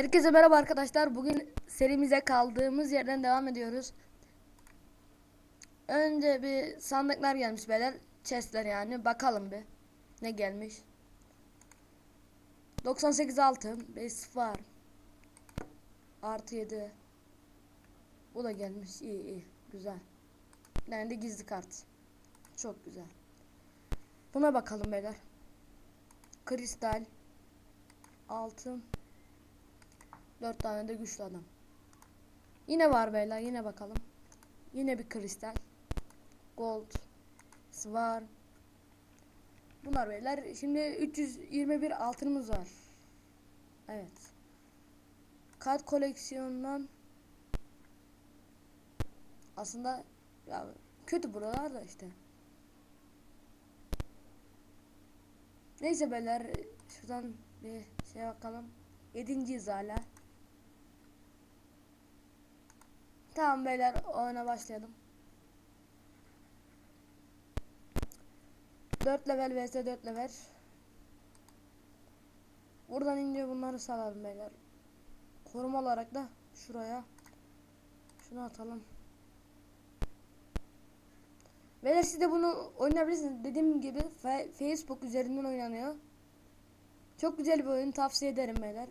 Herkese merhaba arkadaşlar. Bugün serimize kaldığımız yerden devam ediyoruz. Önce bir sandıklar gelmiş beyler. Chestler yani. Bakalım bir. Ne gelmiş. 98 altın. 5 var. Artı 7. Bu da gelmiş. İyi iyi. Güzel. Yani de gizli kart. Çok güzel. Buna bakalım beyler. Kristal. Altın. Dört tane de güçlü adam. Yine var beyler yine bakalım. Yine bir kristal. Gold. Svar. Bunlar beyler. Şimdi 321 altınımız var. Evet. Kart koleksiyonundan aslında ya kötü buralar da işte. Neyse beyler şuradan bir şey bakalım. Yedinciyiz hala. Tamam beyler oyuna başlayalım. 4 level vs 4 level. Buradan ince bunları salalım beyler. Koruma olarak da şuraya şunu atalım. Beyler siz de bunu oynayabilirsiniz. Dediğim gibi Facebook üzerinden oynanıyor. Çok güzel bir oyun tavsiye ederim beyler.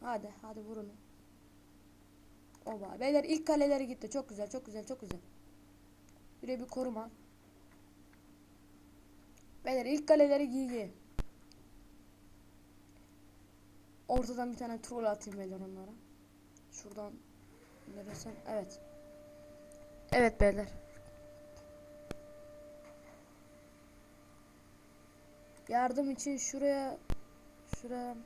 Hadi hadi vurun. Oba. Beyler ilk kaleleri gitti. Çok güzel çok güzel çok güzel. Bir bir koruma. Beyler ilk kaleleri giydi. Ortadan bir tane troll atayım beyler onlara. Şuradan neresi? Evet. Evet beyler. Yardım için şuraya şuraya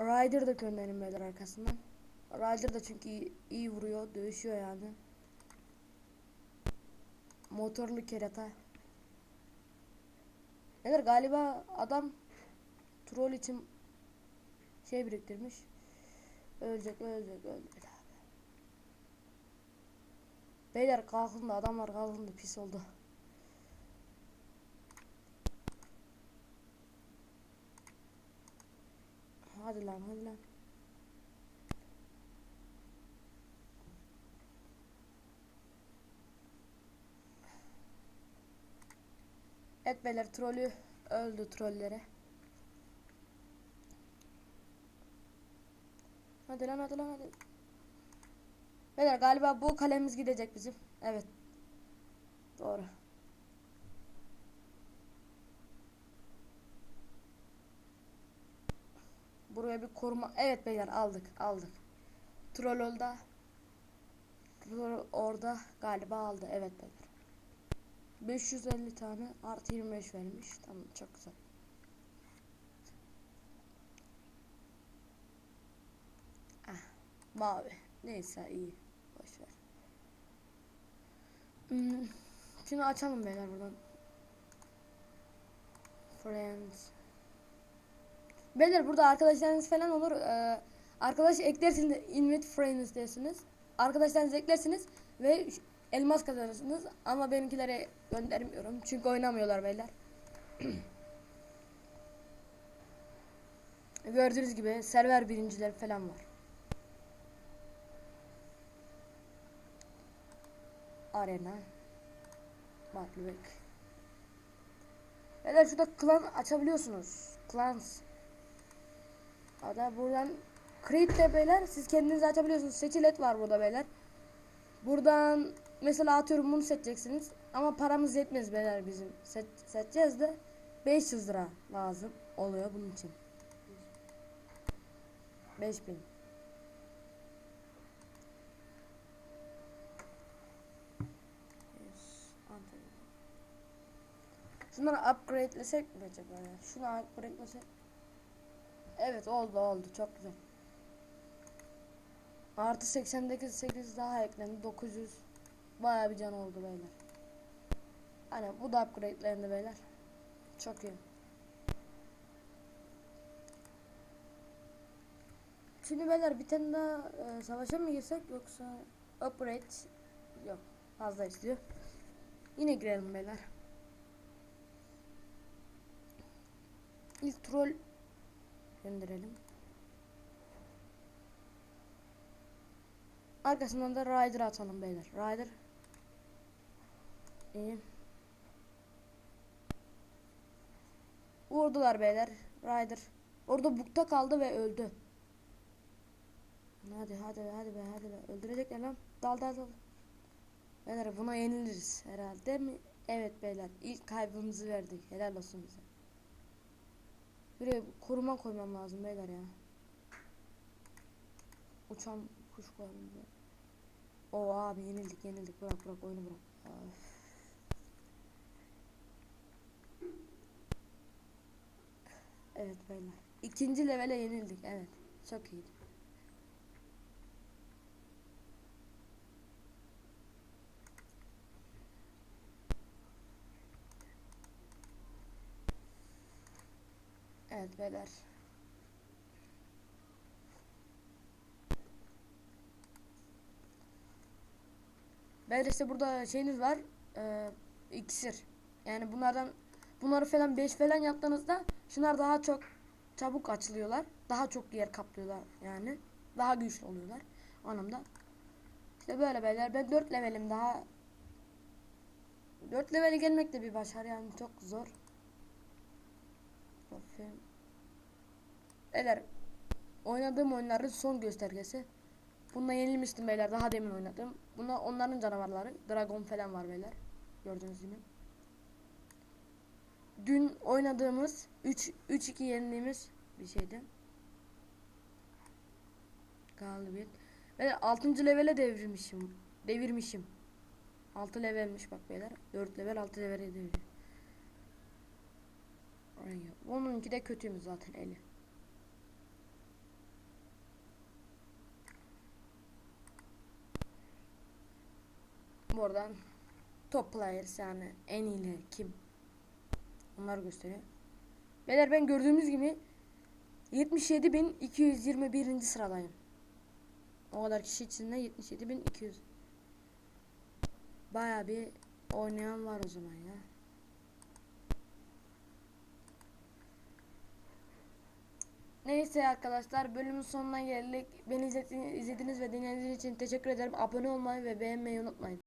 Ryder da gönderin beyler arkasından. Ryder da çünkü iyi, iyi vuruyor, dövüşüyor yani. Motorlu kerata. Neler galiba adam troll için şey biriktirmiş. Ölecek, ölecek, ölecek abi. Beyler kalkın da adamlar kalkın da pis oldu. Hadi lan hadi lan. Evet trolü öldü trolleri. Hadi lan hadi lan hadi. Beyler galiba bu kalemiz gidecek bizim. Evet. Doğru. Buraya bir koruma. Evet beyler aldık aldık. Troll orada. Galiba aldı. Evet beyler. 550 tane artı 25 vermiş. Tamam çok güzel. Ah mavi. Neyse iyi. Boş ver. Hmm. Şunu açalım beyler buradan. Friends. Beyler burada arkadaşlarınız falan olur. Ee, arkadaş eklersiniz invite friends dersiniz. Arkadaşlarınızı eklersiniz ve elmas kazanırsınız. Ama benimkilere göndermiyorum. Çünkü oynamıyorlar beyler. Gördüğünüz gibi server birinciler falan var. Arena. Marlbek. Beyler şurada klan açabiliyorsunuz. Clans. Hatta buradan create de beyler siz kendiniz açabiliyorsunuz. Seçilet var burada beyler. Buradan mesela atıyorum bunu seçeceksiniz. Ama paramız yetmez beyler bizim. Seç, seçeceğiz de 500 lira lazım oluyor bunun için. 5000. Yes, Antalya. Şunları upgradelesek mi acaba ya? Şunu upgradelesek. Evet oldu oldu çok güzel. Artı 88 8 daha eklendi 900 Bayağı bir can oldu beyler. Hani bu da upgrade'lendi beyler. Çok iyi. Şimdi beyler bir tane daha e, savaşa mı girsek yoksa upgrade yok fazla istiyor. Yine girelim beyler. İlk troll gönderelim. Arkasından da Rider atalım beyler. Rider. İyi. Vurdular beyler. Rider. Orada bukta kaldı ve öldü. Hadi hadi hadi be hadi be. Öldürecekler lan. Dal dal dal. Beyler buna yeniliriz herhalde mi? Evet beyler. İlk kaybımızı verdik. Helal olsun bize. Buraya koruma koymam lazım beyler ya. Uçan kuş koyalım buraya. O abi yenildik yenildik. Bırak bırak oyunu bırak. Of. Evet beyler. İkinci levele yenildik. Evet. Çok iyiydi. Evet beyler. Beyler işte burada şeyiniz var. E, iksir. Yani bunlardan bunları falan 5 falan yaptığınızda şunlar daha çok çabuk açılıyorlar. Daha çok yer kaplıyorlar yani. Daha güçlü oluyorlar. Anlamda. İşte böyle beyler. Ben 4 levelim daha. 4 levele gelmek de bir başarı yani çok zor. Bakayım. Beyler oynadığım oyunların son göstergesi. Bununla yenilmiştim beyler daha demin oynadım. Bunda onların canavarları. Dragon falan var beyler. Gördüğünüz gibi. Dün oynadığımız 3 3-2 yenildiğimiz bir şeydi. Galibiyet. Ve 6. levele devirmişim. Devirmişim. 6 levelmiş bak beyler. 4 level 6 levele devir. Aynen. Onunki de kötüymüş zaten eli. Buradan top players yani en iyileri kim? Onlar gösteriyor. Beyler ben gördüğünüz gibi 77.221. sıradayım. O kadar kişi içinde 77.200. Baya bir oynayan var o zaman ya. Neyse arkadaşlar bölümün sonuna geldik. Beni izlediğiniz ve dinlediğiniz için teşekkür ederim. Abone olmayı ve beğenmeyi unutmayın.